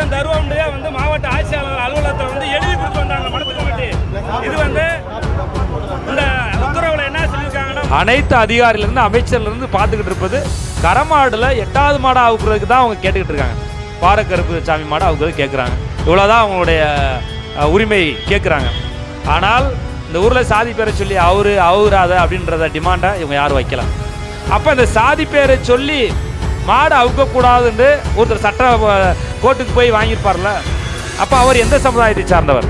திட்டம் தருவோம்னே வந்து மாவட்ட ஆட்சியாளர் அலுவலகத்தில் வந்து எழுதி கொடுத்து வந்தாங்க மடத்து கமிட்டி இது வந்து இந்த உத்தரவுல என்ன சொல்லியிருக்காங்கன்னா அனைத்து அதிகாரியிலிருந்து அமைச்சர்லேருந்து பார்த்துக்கிட்டு இருப்பது கரமாடில் எட்டாவது மாடு அவுக்குறதுக்கு தான் அவங்க கேட்டுக்கிட்டு இருக்காங்க. பாரக்கருப்பு சாமி மாடு அவுக்குறது கேட்குறாங்க இவ்வளோதான் அவங்களுடைய உரிமை கேட்குறாங்க ஆனால் இந்த ஊரில் சாதி பேரை சொல்லி அவரு அவராத அப்படின்றத டிமாண்டை இவங்க யாரும் வைக்கலாம் அப்போ இந்த சாதி பேரை சொல்லி மாடு அவுக்கக்கூடாதுன்னு ஒருத்தர் சட்ட கோர்ட்டுக்கு போய் வாங்கியிருப்பார்ல. அப்போ அவர் எந்த சமுதாயத்தை சார்ந்தவர்?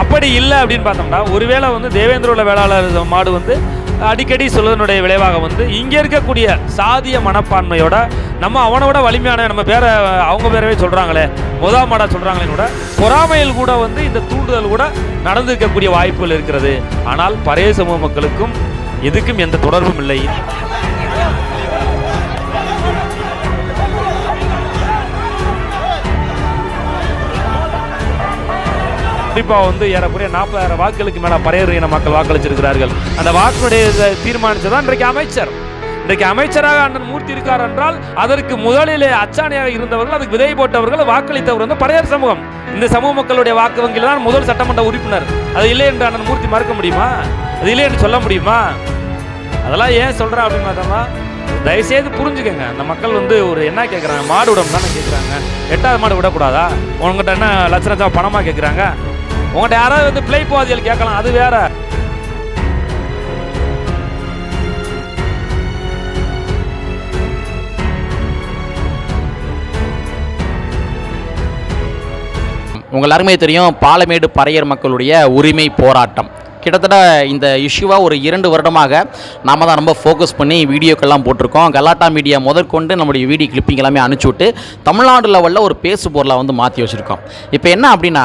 அப்படி இல்லை அப்படின்னு பார்த்தோம்னா ஒருவேளை வந்து தேவேந்திரோட வேளாளர் மாடு வந்து அடிக்கடி சொல்வதனுடைய விளைவாக வந்து இங்கே இருக்கக்கூடிய சாதிய மனப்பான்மையோட நம்ம அவனோட வலிமையான நம்ம பேரை அவங்க பேரவே சொல்கிறாங்களே முதா மாடா சொல்கிறாங்களே கூட பொறாமையில் கூட வந்து இந்த தூண்டுதல் கூட நடந்திருக்கக்கூடிய வாய்ப்புகள் இருக்கிறது. ஆனால் பழைய சமூக மக்களுக்கும் எதுக்கும் எந்த தொடர்பும் இல்லை. குறிப்பாக வந்து ஏறக்குறைய நாற்பதாயிரம் வாக்குகளுக்கு மேலே பறையர் இன மக்கள் வாக்களிச்சிருக்கிறார்கள். அந்த வாக்குடைய இதை தீர்மானிச்சதான் இன்றைக்கு அமைச்சர். இன்றைக்கு அமைச்சராக அண்ணன் மூர்த்தி இருக்கார் என்றால் அதற்கு முதலிலே அச்சாணியாக இருந்தவர்கள் அதுக்கு விதை போட்டவர்கள் வாக்களித்தவர் வந்து பறையர் சமூகம். இந்த சமூக மக்களுடைய வாக்கு வங்கியில் தான் முதல் சட்டமன்ற உறுப்பினர். அது இல்லை என்று அண்ணன் மூர்த்தி மறுக்க முடியுமா? அது இல்லை என்று சொல்ல முடியுமா? அதெல்லாம் ஏன் சொல்கிறேன் அப்படின்னு பார்த்தோம்னா தயவுசெய்து புரிஞ்சுக்கங்க. அந்த மக்கள் வந்து ஒரு என்ன கேட்குறாங்க மாடு விடணும் தானே கேட்குறாங்க எட்டாவது மாடு விடக்கூடாதா? உங்கள்கிட்ட என்ன லட்ச லட்சம் பணமாக கேட்குறாங்க உங்கள்கிட்ட யாராவது வந்து பிளே போவாதிகள் கேட்கலாம் அது வேற. உங்கள் எல்லாருமே தெரியும் பாலமேடு பறையர் மக்களுடைய உரிமை போராட்டம். கிட்டத்தட்ட இந்த இஷ்யூவாக ஒரு இரண்டு வருடமாக நாம தான் ரொம்ப ஃபோக்கஸ் பண்ணி வீடியோக்கெல்லாம் போட்டிருக்கோம். கலாட்டா மீடியா முதற்கொண்டு நம்முடைய வீடியோ கிளிப்பிங் எல்லாமே அனுப்பிச்சி விட்டு தமிழ்நாடு லெவலில் ஒரு பேசு பொருளாக வந்து மாற்றி வச்சுருக்கோம். இப்போ என்ன அப்படின்னா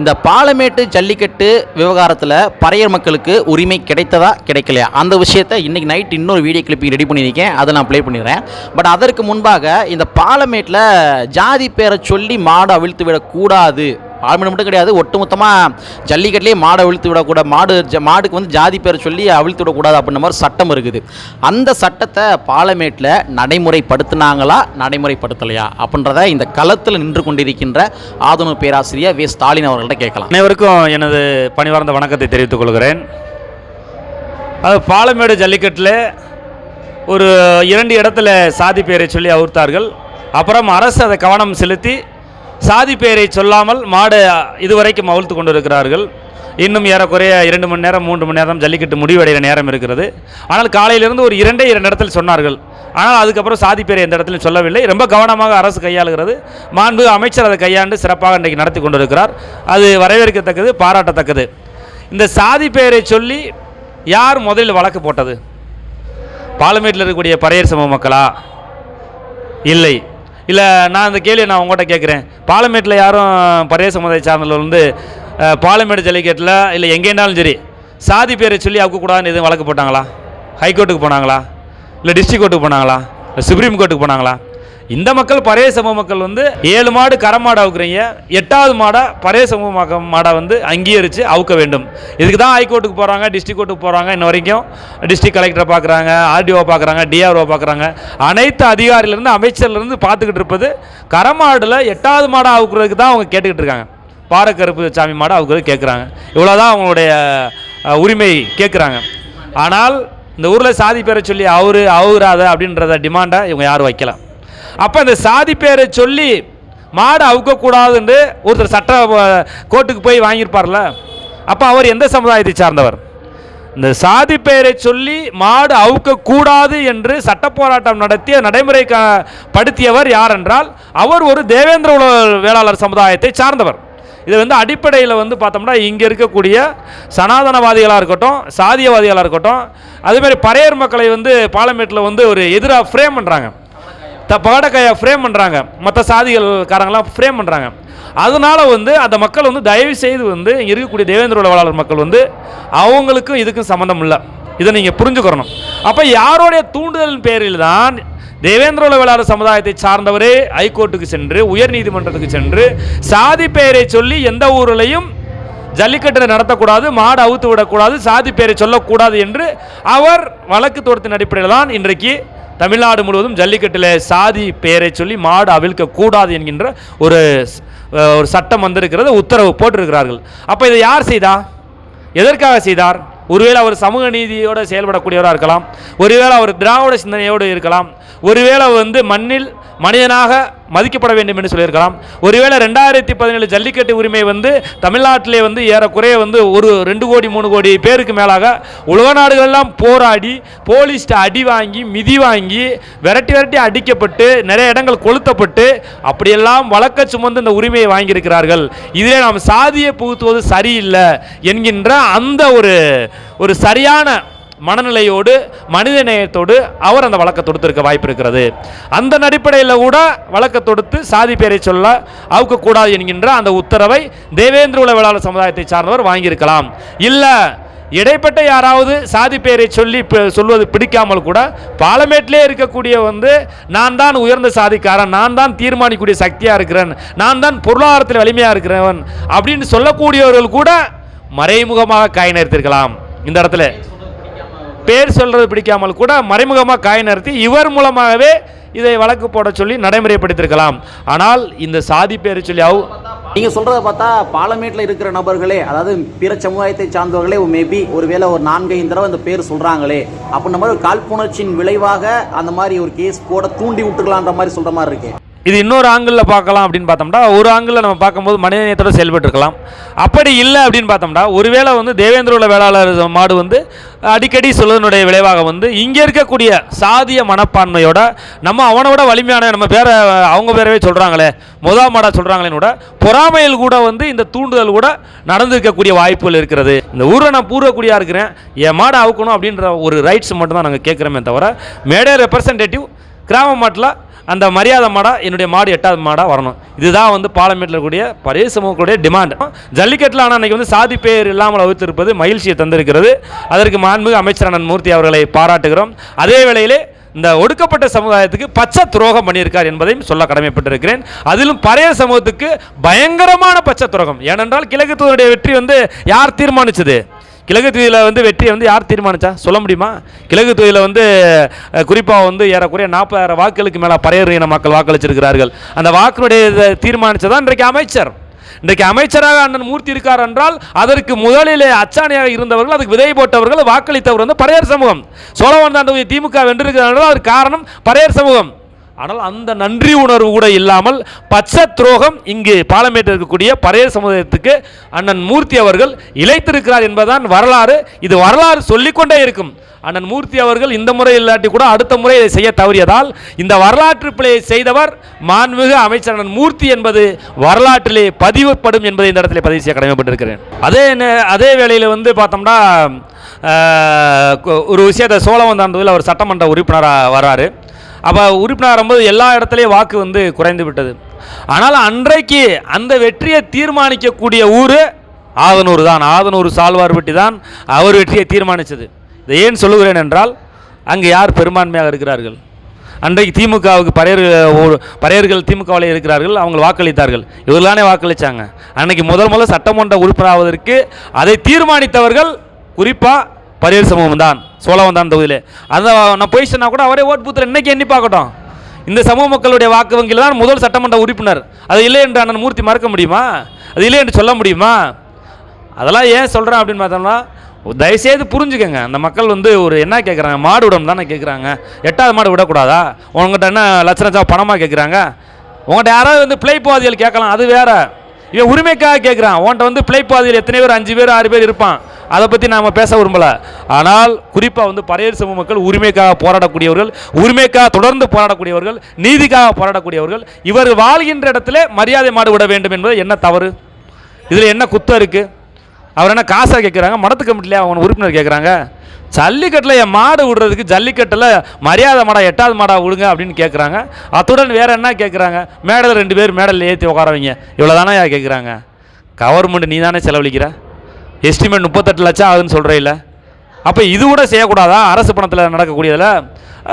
இந்த பாலமேட்டு ஜல்லிக்கட்டு விவகாரத்தில் பறையர் மக்களுக்கு உரிமை கிடைத்ததா கிடைக்கலையா? அந்த விஷயத்தை இன்றைக்கி நைட் இன்னொரு வீடியோ கிளிப்பிங் ரெடி பண்ணியிருக்கேன். அதை நான் ப்ளே பண்ணிடுறேன். பட் அதற்கு முன்பாக இந்த பாலமேட்டில் ஜாதி பேரை சொல்லி மாடு அவிழ்த்து விடக்கூடாது ஆழ்மீன் மட்டும் கிடையாது. ஒட்டுமொத்தமாக ஜல்லிக்கட்டுலேயே மாடை அவிழ்த்து விடக்கூடாது மாடு ஜ- மாடுக்கு வந்து ஜாதி பேரை சொல்லி அவிழ்த்து விடக்கூடாது அப்படின்ற மாதிரி சட்டம் இருக்குது. அந்த சட்டத்தை பாலமேட்டில் நடைமுறைப்படுத்தினாங்களா நடைமுறைப்படுத்தலையா அப்படின்றத இந்த களத்தில் நின்று கொண்டிருக்கின்ற ஆதனு பேராசிரியர் வி. ஸ்டாலின் அவர்கள்ட்ட கேட்கலாம். அனைவருக்கும் எனது பணிவார்ந்த வணக்கத்தை தெரிவித்துக் கொள்கிறேன். அது பாலமேடு ஜல்லிக்கட்டில் ஒரு இரண்டு இடத்துல சாதி பேரை சொல்லி அவுர்த்தார்கள் அப்புறம் அரசு அதை கவனம் செலுத்தி சாதி பெயரை சொல்லாமல் மாடு இதுவரைக்கும் அவிழ்த்து கொண்டு இருக்கிறார்கள் இன்னும் ஏறக்குறைய இரண்டு மணி நேரம் மூன்று மணி நேரம் ஜல்லிக்கட்டு முடிவடைகிற நேரம் இருக்கிறது. ஆனால் காலையிலிருந்து ஒரு இரண்டே இரண்டு இடத்தில் சொன்னார்கள். ஆனால் அதுக்கப்புறம் சாதி பேரை எந்த இடத்துலையும் சொல்லவில்லை. ரொம்ப கவனமாக அரசு கையாளுகிறது. மாண்பு அமைச்சர் அதை கையாண்டு சிறப்பாக இன்றைக்கு நடத்தி கொண்டிருக்கிறார். அது வரவேற்கத்தக்கது பாராட்டத்தக்கது. இந்த சாதி பெயரை சொல்லி யார் முதலில் வழக்கு போட்டது? பாலமேட்டில் இருக்கக்கூடிய பறையர் சமூக மக்களா? இல்லை. இல்லை நான் அந்த கேள்வியை நான் உங்கள்கிட்ட கேட்குறேன். பாலமேட்டில் யாரும் பறைய சமுதாய சார்ந்தவர்கள் வந்து பாலமேடு ஜல்லிக்கட்டில் இல்லை எங்கேனாலும் சரி சாதி பேரை சொல்லி அவுக்கக்கூடாதுன்னு எதுவும் வழக்கு போட்டாங்களா? ஹைகோர்ட்டுக்கு போனாங்களா? இல்லை டிஸ்ட்ரிக் கோர்ட்டுக்கு போனாங்களா? இல்லை சுப்ரீம் கோர்ட்டுக்கு போனாங்களா? இந்த மக்கள் பழைய சமூக மக்கள் வந்து ஏழு மாடு கரை அவுக்குறீங்க. எட்டாவது மாடை பழைய சமூக மக்க- மாடை வந்து அங்கீகரித்து அவுக்க வேண்டும். இதுக்கு தான் ஹைகோர்ட்டுக்கு போகிறாங்க டிஸ்ட்ரிக் கோர்ட்டுக்கு போகிறாங்க இன்ன வரைக்கும். டிஸ்ட்ரிக் கலெக்டரை பார்க்குறாங்க ஆர்டிஓ பார்க்குறாங்க டிஆர்ஓ பார்க்குறாங்க அனைத்து அதிகாரிலேருந்து அமைச்சர்லேருந்து பார்த்துக்கிட்டு இருப்பது கரமாடில் எட்டாவது மாடை அவுக்குறதுக்கு தான் அவங்க கேட்டுக்கிட்டு இருக்காங்க. பாரக்கருப்பு சாமி மாடை அவுக்குறது கேட்குறாங்க இவ்வளோதான் அவங்களுடைய உரிமை கேட்குறாங்க ஆனால் இந்த ஊரில் சாதி பேரை சொல்லி அவரு அவராத அப்படின்றத டிமாண்டை இவங்க யாரும் வைக்கலாம் அப்போ இந்த சாதி பேரை சொல்லி மாடு அவுக்கக்கூடாதுன்னு ஒருத்தர் சட்ட கோர்ட்டுக்கு போய் வாங்கியிருப்பார்ல? அப்போ அவர் எந்த சமுதாயத்தை சார்ந்தவர்? இந்த சாதி பெயரை சொல்லி மாடு அவுக்கக்கூடாது என்று சட்ட போராட்டம் நடத்திய நடைமுறை க- படுத்தியவர் யார் என்றால் அவர் ஒரு தேவேந்திர உல வேளாளர் சமுதாயத்தை சார்ந்தவர். இது வந்து அடிப்படையில் வந்து பார்த்தோம்னா இங்கே இருக்கக்கூடிய சனாதனவாதிகளாக இருக்கட்டும் சாதியவாதிகளாக இருக்கட்டும் அதேமாதிரி பறையர் மக்களை வந்து பாலமேட்டில் வந்து ஒரு எதிராக ஃப்ரேம் பண்ணுறாங்க த பகடக்கையை ஃப்ரேம் பண்ணுறாங்க மற்ற சாதிகள்காரங்களாம் ஃப்ரேம் பண்ணுறாங்க அதனால வந்து அந்த மக்கள் வந்து தயவு செய்து வந்து இருக்கக்கூடிய தேவேந்திர உளவாளர் மக்கள் வந்து அவங்களுக்கும் இதுக்கும் சம்மந்தம் இல்லை. இதை நீங்கள் புரிஞ்சுக்கிறணும் அப்போ யாருடைய தூண்டுதலின் பேரில் தான் தேவேந்திர உளவாளர் சமுதாயத்தை சார்ந்தவரே ஹைகோர்ட்டுக்கு சென்று உயர் நீதிமன்றத்துக்கு சென்று சாதி பெயரை சொல்லி எந்த ஊரிலையும் ஜல்லிக்கட்டை நடத்தக்கூடாது மாடு அவுத்து விடக்கூடாது சாதி பேரை சொல்லக்கூடாது என்று அவர் வழக்கு தோட்டத்தின் அடிப்படையில் தான் இன்றைக்கு தமிழ்நாடு முழுவதும் ஜல்லிக்கட்டில் சாதி பெயரை சொல்லி மாடு அவிழ்க்கக்கூடாது என்கின்ற ஒரு ஒரு சட்டம் வந்திருக்கிறது உத்தரவு போட்டிருக்கிறார்கள். அப்போ இதை யார் செய்தா? எதற்காக செய்தார்? ஒருவேளை அவர் சமூக நீதியோடு செயல்படக்கூடியவராக இருக்கலாம். ஒருவேளை அவர் திராவிட சிந்தனையோடு இருக்கலாம். ஒருவேளை வந்து மண்ணில் மனிதனாக மதிக்கப்பட வேண்டும் என்று சொல்லியிருக்கலாம். ஒருவேளை ரெண்டாயிரத்தி பதினேழு ஜல்லிக்கட்டு உரிமை வந்து தமிழ்நாட்டிலே வந்து ஏறக்குறைய வந்து ஒரு ரெண்டு கோடி மூணு கோடி பேருக்கு மேலாக உலக நாடுகளெல்லாம் போராடி போலீஸ்ட்டு அடி வாங்கி மிதி வாங்கி விரட்டி விரட்டி அடிக்கப்பட்டு நிறைய இடங்கள் கொளுத்தப்பட்டு அப்படியெல்லாம் வழக்க சுமந்து இந்த உரிமையை வாங்கியிருக்கிறார்கள். இதிலே நாம் சாதியை புகுத்துவது சரியில்லை என்கின்ற அந்த ஒரு ஒரு சரியான மனநிலையோடு மனித நேயத்தோடு அவர் அந்த வழக்கை தொடுத்திருக்க வாய்ப்பு இருக்கிறது அந்த அடிப்படையில் கூட வழக்கை தொடுத்து சாதி பேரை சொல்ல அவுக்கக்கூடாது என்கின்ற அந்த உத்தரவை தேவேந்திர உளவியலாளர் சமுதாயத்தை சார்ந்தவர் வாங்கியிருக்கலாம். இல்லை இடைப்பட்ட யாராவது சாதி பெயரை சொல்லி சொல்வது பிடிக்காமல் கூட பாலமேட்டிலே இருக்கக்கூடிய வந்து நான் தான் உயர்ந்த சாதிக்காரன் நான் தான் தீர்மானிக்கக்கூடிய சக்தியாக இருக்கிறேன் நான் தான் பொருளாதாரத்தில் வலிமையாக இருக்கிறவன் அப்படின்னு சொல்லக்கூடியவர்கள் கூட மறைமுகமாக காய் நிறுத்திருக்கலாம் இந்த இடத்துல பேர் சொல்றது பிடிக்காமல் கூட மறைமுகமாக காய் நிறுத்தி இவர் மூலமாகவே இதை வழக்கு போட சொல்லி நடைமுறைப்படுத்தியிருக்கலாம். ஆனால் இந்த சாதி பேரை சொல்லி அவ் நீங்க சொல்றத பார்த்தா பாலமேட்ல இருக்கிற நபர்களே அதாவது பிற சமுதாயத்தை சார்ந்தவர்களே மேபி ஒருவேளை ஒரு நான்கைந்து தடவை இந்த பேர் சொல்றாங்களே அப்படின்ற மாதிரி ஒரு காழ்ப்புணர்ச்சியின் விளைவாக அந்த மாதிரி ஒரு கேஸ் போட தூண்டி விட்டுக்கலான்ற மாதிரி சொல்ற மாதிரி இருக்கு. இது இன்னொரு ஆங்கிளில் பார்க்கலாம் அப்படின்னு பார்த்தோம்னா ஒரு ஆங்கிளில் நம்ம பார்க்கும்போது மனிதநேயத்தோட செயல்பட்டுருக்கலாம் அப்படி இல்லை அப்படின்னு பார்த்தோம்னா ஒருவேளை வந்து தேவேந்திர வேளாளர் மாடு வந்து அடிக்கடி சொல்வதனுடைய விளைவாக வந்து இங்கே இருக்கக்கூடிய சாதிய மனப்பான்மையோட நம்ம அவனோட வலிமையான நம்ம பேரை அவங்க பேரவே சொல்கிறாங்களே முதல் மாடாக சொல்கிறாங்களேன்னு கூட பொறாமையில் கூட வந்து இந்த தூண்டுதல் கூட நடந்திருக்கக்கூடிய வாய்ப்புகள் இருக்கிறது. இந்த ஊரை நான் பூர்வக்கூடியாக இருக்கிறேன் என் மாடை அவுக்கணும் அப்படின்ற ஒரு ரைட்ஸ் மட்டும் தான் நாங்கள் கேட்குறோமே தவிர மேடே ரெப்ரசன்டேட்டிவ் கிராம மாட்டில் அந்த மரியாதை மாடாக என்னுடைய மாடு எட்டாவது மாடாக வரணும். இதுதான் வந்து பாலமேட்டில் கூடிய பழைய சமூகங்களுடைய டிமாண்ட் ஜல்லிக்கட்டில் ஆனால் அன்றைக்கி வந்து சாதி பேர் இல்லாமல் வகுத்திருப்பது மகிழ்ச்சியை தந்திருக்கிறது. அதற்கு மாண்புமிகு அமைச்சர் அண்ணன் மூர்த்தி அவர்களை பாராட்டுகிறோம். அதே வேளையிலே இந்த ஒடுக்கப்பட்ட சமுதாயத்துக்கு பச்சை துரோகம் பண்ணியிருக்கார் என்பதையும் சொல்ல கடமைப்பட்டிருக்கிறேன். அதிலும் பழைய சமூகத்துக்கு பயங்கரமான பச்சை துரோகம். ஏனென்றால் கிழக்கு தூதருடைய வெற்றி வந்து யார் தீர்மானிச்சது? கிழக்கு தொகுதியில் வந்து வெற்றியை வந்து யார் தீர்மானிச்சா? சொல்ல முடியுமா? கிழக்கு தொகுதியில் வந்து குறிப்பாக வந்து ஏறக்குறைய நாற்பதாயிரம் வாக்குகளுக்கு மேலே பறையர் இன மக்கள் வாக்களிச்சிருக்கிறார்கள். அந்த வாக்கினுடைய இதை தீர்மானிச்சதான் இன்றைக்கு அமைச்சர். இன்றைக்கு அமைச்சராக அண்ணன் மூர்த்தி இருக்கார் என்றால் அதற்கு முதலிலே அச்சாணியாக இருந்தவர்கள் அதுக்கு விதை போட்டவர்கள் வாக்களித்தவர் வந்து பறையர் சமூகம். சோழவந்தான் தொகுதி திமுக வென்றிருக்கிறார்கள் என்றால் அதற்கு காரணம் பறையர் சமூகம். ஆனால் அந்த நன்றி உணர்வு கூட இல்லாமல் பச்சை துரோகம் இங்கு பாலமேட்டில் இருக்கக்கூடிய பழைய சமுதாயத்துக்கு அண்ணன் மூர்த்தி அவர்கள் இழைத்திருக்கிறார் என்பதுதான் வரலாறு. இது வரலாறு சொல்லிக்கொண்டே இருக்கும். அண்ணன் மூர்த்தி அவர்கள் இந்த முறை இல்லாட்டி கூட அடுத்த முறை இதை செய்ய தவறியதால் இந்த வரலாற்று பிழையை செய்தவர் மாண்புமிகு அமைச்சர் அண்ணன் மூர்த்தி என்பது வரலாற்றிலே பதிவுப்படும் என்பதை இந்த இடத்துல பதிவு செய்ய கடமைப்பட்டிருக்கிறேன். அதே அதே வேளையில் வந்து பார்த்தோம்னா ஒரு விஷயத்தை சோழவந்தாண்டதில் அவர் சட்டமன்ற உறுப்பினராக வராரு அப்போ உறுப்பினர் போது எல்லா இடத்துலையும் வாக்கு வந்து குறைந்து விட்டது ஆனால் அன்றைக்கு அந்த வெற்றியை தீர்மானிக்கக்கூடிய ஊர் ஆதனூர் தான். ஆதனூர் சால்வார்பட்டி தான் அவர் வெற்றியை தீர்மானித்தது இதை ஏன் சொல்லுகிறேன் என்றால் அங்கே யார் பெரும்பான்மையாக இருக்கிறார்கள்? அன்றைக்கு திமுகவுக்கு பறையர்கள் ஒரு- பறையர்கள் திமுகவில் இருக்கிறார்கள் அவங்க வாக்களித்தார்கள். இவர்களானே வாக்களித்தாங்க அன்னைக்கு முதல் முதல்ல சட்டமன்ற உறுப்பினராவதற்கு அதை தீர்மானித்தவர்கள் குறிப்பாக பரியர் சமூகம் தான் சோழவந்தான் தொகுதியில். அதை நான் போய் சொன்னால் கூட அவரே ஓட் பூத்தில் இன்னைக்கு எண்ணி பார்க்கட்டும். இந்த சமூக மக்களுடைய வாக்கு வங்கியில் தான் முதல் சட்டமன்ற உறுப்பினர். அது இல்லை என்று அண்ணன் மூர்த்தி மறக்க முடியுமா? அது இல்லை என்று சொல்ல முடியுமா? அதெல்லாம் ஏன் சொல்கிறேன் அப்படின்னு பார்த்தோம்னா தயவுசெய்து புரிஞ்சுக்கங்க. அந்த மக்கள் வந்து ஒரு என்ன கேட்குறாங்க மாடு விடணும் தானே கேட்குறாங்க எட்டாவது மாடு விடக்கூடாதா? உங்கள்கிட்ட என்ன லட்ச லட்சம் பணமாக கேட்குறாங்க உங்கள்கிட்ட யாராவது வந்து பிழைப்பாதிகள் கேட்கலாம் அது வேறு. இவன் உரிமைக்காக கேட்குறான் உன்கிட்ட வந்து பிழைப்பாதிகள் எத்தனை பேர்? அஞ்சு பேர் ஆறு பேர் இருப்பான். அதை பற்றி நாம் பேச விரும்பலை. ஆனால் குறிப்பாக வந்து பழைய சமூக மக்கள் உரிமைக்காக போராடக்கூடியவர்கள் உரிமைக்காக தொடர்ந்து போராடக்கூடியவர்கள் நீதிக்காக போராடக்கூடியவர்கள் இவர் வாழ்கின்ற இடத்துல மரியாதை மாடு விட வேண்டும் என்பது என்ன தவறு? இதில் என்ன குத்தம் இருக்குது அவர் என்ன காசாக கேட்குறாங்க மடத்து கமிட்டிலே அவன் உறுப்பினர் கேட்குறாங்க ஜல்லிக்கட்டில் என் மாடு விடுறதுக்கு ஜல்லிக்கட்டில் மரியாதை மாடா எட்டாவது மாடா விடுங்க அப்படின்னு கேட்குறாங்க அத்துடன் வேறு என்ன கேட்குறாங்க மேடல் ரெண்டு பேர் மேடலில் ஏற்றி உட்கார வைங்க. இவ்வளோ தானே கேட்குறாங்க கவர்மெண்ட் நீ தானே செலவழிக்கிற? எஸ்டிமேட் முப்பத்தெட்டு லட்சம் ஆகுதுன்னு சொல்கிறே இல்லை அப்போ இது கூட செய்யக்கூடாதா? அரசு பணத்தில் நடக்கக்கூடியதில்?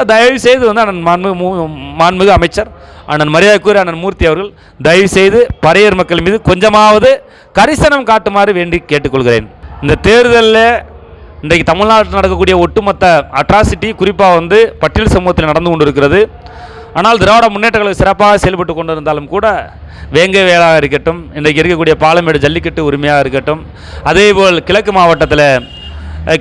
தயவு செய்து வந்து அண்ணன் மாண்புமிகு மூ- மாண்புமிகு அமைச்சர் அண்ணன் மரியாதைக்குரிய அண்ணன் மூர்த்தி அவர்கள் தயவு செய்து பறையர் மக்கள் மீது கொஞ்சமாவது கரிசனம் காட்டுமாறு வேண்டி கேட்டுக்கொள்கிறேன். இந்த தேர்தலில் இன்றைக்கு தமிழ்நாட்டில் நடக்கக்கூடிய ஒட்டுமொத்த அட்ராசிட்டி குறிப்பாக வந்து பட்டியல் சமூகத்தில் நடந்து கொண்டிருக்கிறது. ஆனால் திராவிட முன்னேற்ற கழகம் சிறப்பாக செயல்பட்டு கொண்டிருந்தாலும் கூட வேங்கை வேளாக இருக்கட்டும் இன்றைக்கு இருக்கக்கூடிய பாலமேடு ஜல்லிக்கட்டு உரிமையாக இருக்கட்டும் அதேபோல் கிழக்கு மாவட்டத்தில்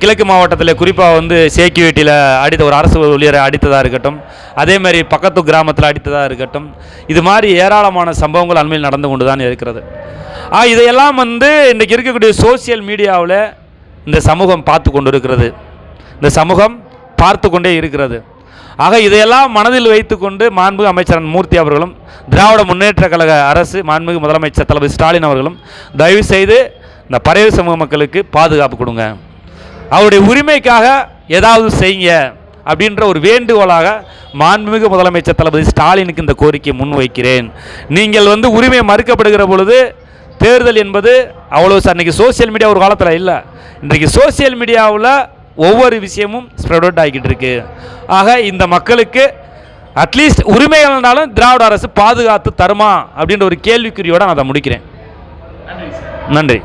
கிழக்கு மாவட்டத்தில் குறிப்பாக வந்து சேக்கிவேட்டியில் அடித்த ஒரு அரசு ஊழியரை அடித்ததாக இருக்கட்டும் அதே மாதிரி பக்கத்து கிராமத்தில் அடித்ததாக இருக்கட்டும் இது மாதிரி ஏராளமான சம்பவங்கள் அண்மையில் நடந்து கொண்டு தான் இருக்கிறது இதையெல்லாம் வந்து இன்றைக்கி இருக்கக்கூடிய சோசியல் மீடியாவில் இந்த சமூகம் பார்த்து கொண்டு இருக்கிறது இந்த சமூகம் பார்த்து கொண்டே இருக்கிறது. ஆக இதையெல்லாம் மனதில் வைத்துக்கொண்டு மாண்புமிகு அமைச்சர் மூர்த்தி அவர்களும் திராவிட முன்னேற்ற கழக அரசு மாண்புமிகு முதலமைச்சர் தளபதி ஸ்டாலின் அவர்களும் தயவு செய்து இந்த பறவை சமூக மக்களுக்கு பாதுகாப்பு கொடுங்க. அவருடைய உரிமைக்காக ஏதாவது செய்யுங்க அப்படின்ற ஒரு வேண்டுகோளாக மாண்புமிகு முதலமைச்சர் தளபதி ஸ்டாலினுக்கு இந்த கோரிக்கையை முன்வைக்கிறேன். நீங்கள் வந்து உரிமை மறுக்கப்படுகிற பொழுது தேர்தல் என்பது அவ்வளோ அன்றைக்கி சோஷியல் மீடியா ஒரு காலத்தில் இல்லை. இன்றைக்கு சோஷியல் மீடியாவில் ஒவ்வொரு விஷயமும் ஸ்ப்ரெட் அவுட் ஆகிக்கிட்டு இருக்கு. ஆக இந்த மக்களுக்கு அட்லீஸ்ட் உரிமைகள்னாலும் திராவிட அரசு பாதுகாத்து தருமா அப்படின்ற ஒரு கேள்விக்குறியோடு நான் அதை முடிக்கிறேன். நன்றி.